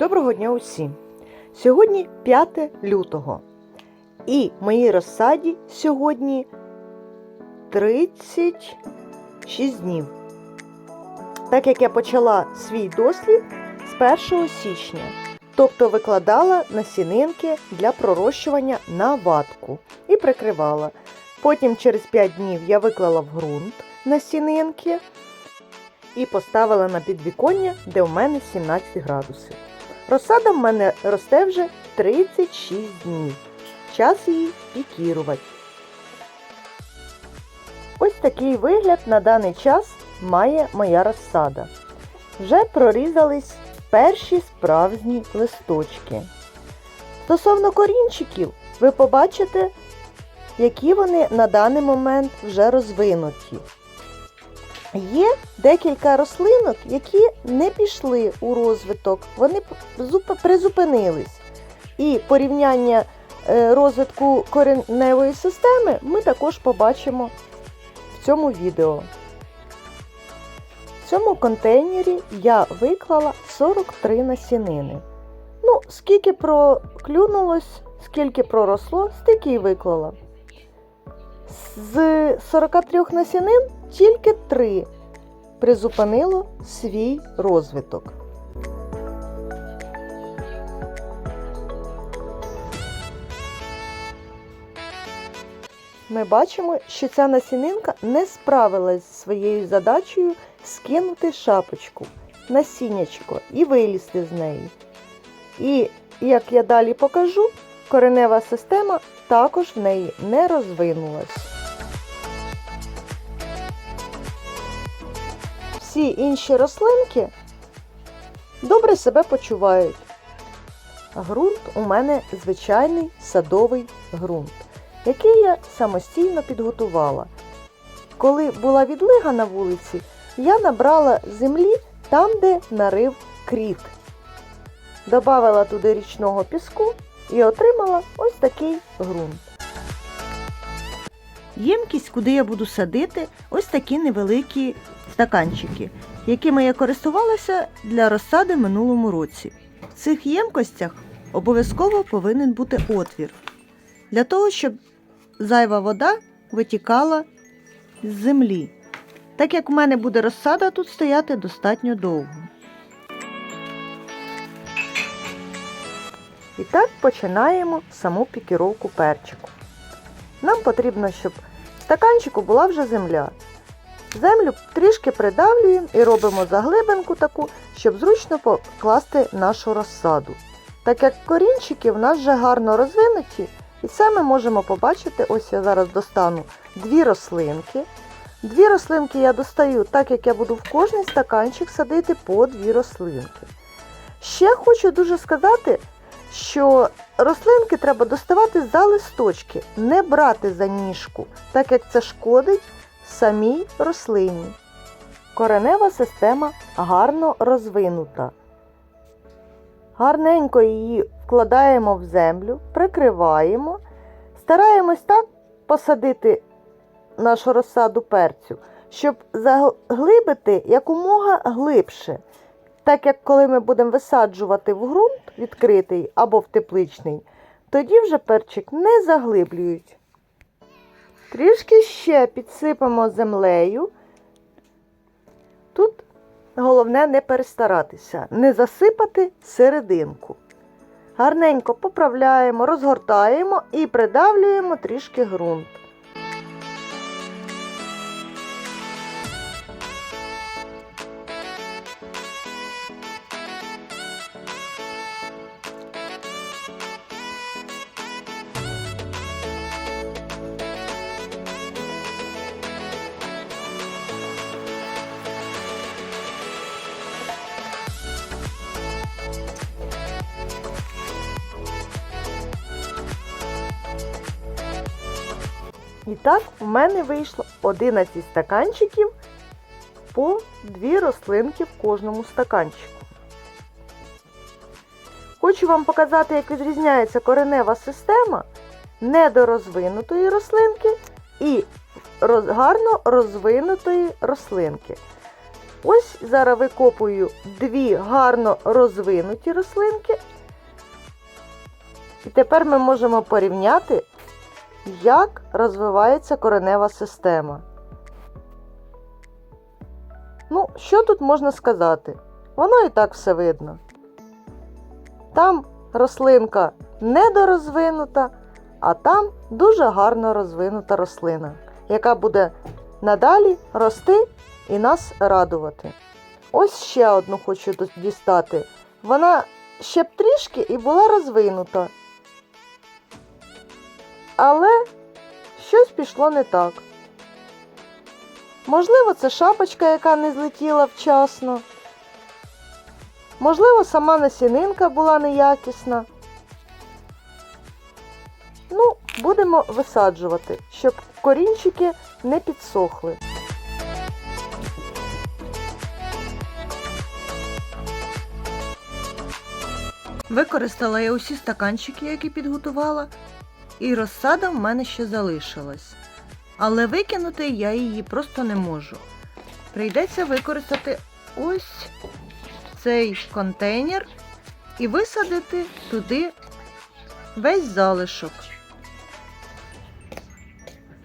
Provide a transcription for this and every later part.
Доброго дня усім! Сьогодні 5 лютого. І моїй розсаді сьогодні 36 днів. Так як я почала свій дослід з 1 січня. Тобто викладала насінинки для пророщування на ватку і прикривала. Потім через 5 днів я виклала в ґрунт насінинки і поставила на підвіконня, де у мене 17 градусів. Розсада в мене росте вже 36 днів. Час її пікірувати. Ось такий вигляд на даний час має моя розсада. Вже прорізались перші справжні листочки. Стосовно корінчиків, ви побачите, які вони на даний момент вже розвинуті. Є декілька рослинок, які не пішли у розвиток, вони призупинились. І порівняння е, розвитку кореневої системи ми також побачимо в цьому відео. В цьому контейнері я виклала 43 насінини. Ну, скільки проклюнулось, скільки проросло, стільки і виклала. З 43 насінин тільки 3 призупинило свій розвиток. Ми бачимо, що ця насінинка не справилась зі своєю задачею скинути шапочку, насіннячко і вилізти з неї. І, як я далі покажу, коренева система також в неї не розвинулась. Всі інші рослинки добре себе почувають. Ґрунт у мене звичайний садовий ґрунт, який я самостійно підготувала. Коли була відлига на вулиці, я набрала землі там, де нарив кріт. Добавила туди річного піску і отримала ось такий ґрунт. Ємкість, куди я буду садити, ось такі невеликі стаканчики, якими я користувалася для розсади минулому році. В цих ємкостях обов'язково повинен бути отвір, для того, щоб зайва вода витікала з землі. Так як у мене буде розсада тут стояти достатньо довго. І так починаємо саму пікіровку перчику. Нам потрібно, щоб в стаканчику була вже земля. Землю трішки придавлюємо і робимо заглибинку таку, щоб зручно покласти нашу розсаду. Так як корінчики в нас вже гарно розвинуті, і це ми можемо побачити, ось я зараз достану дві рослинки. Дві рослинки я достаю, так як я буду в кожний стаканчик садити по дві рослинки. Ще хочу дуже сказати, що рослинки треба доставати за листочки, не брати за ніжку, так як це шкодить самій рослині. Коренева система гарно розвинута. Гарненько її вкладаємо в землю, прикриваємо, стараємось так посадити нашу розсаду перцю, щоб заглибити якомога глибше. Так як коли ми будемо висаджувати в ґрунт відкритий або в тепличний, тоді вже перчик не заглиблюють. Трішки ще підсипемо землею. Тут головне не перестаратися, не засипати серединку. Гарненько поправляємо, розгортаємо і придавлюємо трішки ґрунт. І так у мене вийшло 11 стаканчиків по дві рослинки в кожному стаканчику. Хочу вам показати, як відрізняється коренева система недорозвинутої рослинки і гарно розвинутої рослинки. Ось зараз викопую дві гарно розвинуті рослинки. І тепер ми можемо порівняти, як розвивається коренева система. Ну, що тут можна сказати? Воно і так все видно. Там рослинка недорозвинута, а там дуже гарно розвинута рослина, яка буде надалі рости і нас радувати. Ось ще одну хочу дістати. Вона ще б трішки і була розвинута. Але щось пішло не так. Можливо, це шапочка, яка не злетіла вчасно. Можливо, сама насінинка була неякісна. Ну, будемо висаджувати, щоб корінчики не підсохли. Використала я усі стаканчики, які підготувала, і розсада в мене ще залишилась. Але викинути я її просто не можу. Прийдеться використати ось цей контейнер і висадити туди весь залишок.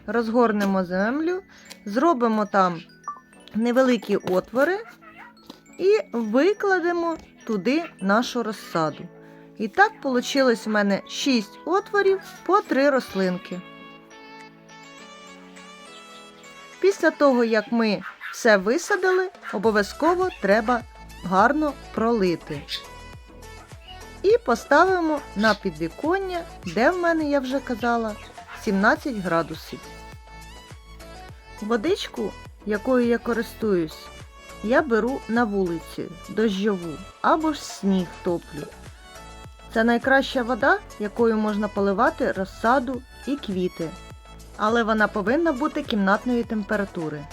Розгорнемо землю, зробимо там невеликі отвори і викладемо туди нашу розсаду. І так вийшло в мене 6 отворів по 3 рослинки. Після того, як ми все висадили, обов'язково треба гарно пролити. І поставимо на підвіконня, де в мене, я вже казала, 17 градусів. Водичку, якою я користуюсь, я беру на вулиці дощову або ж сніг топлю. Це найкраща вода, якою можна поливати розсаду і квіти. Але вона повинна бути кімнатної температури.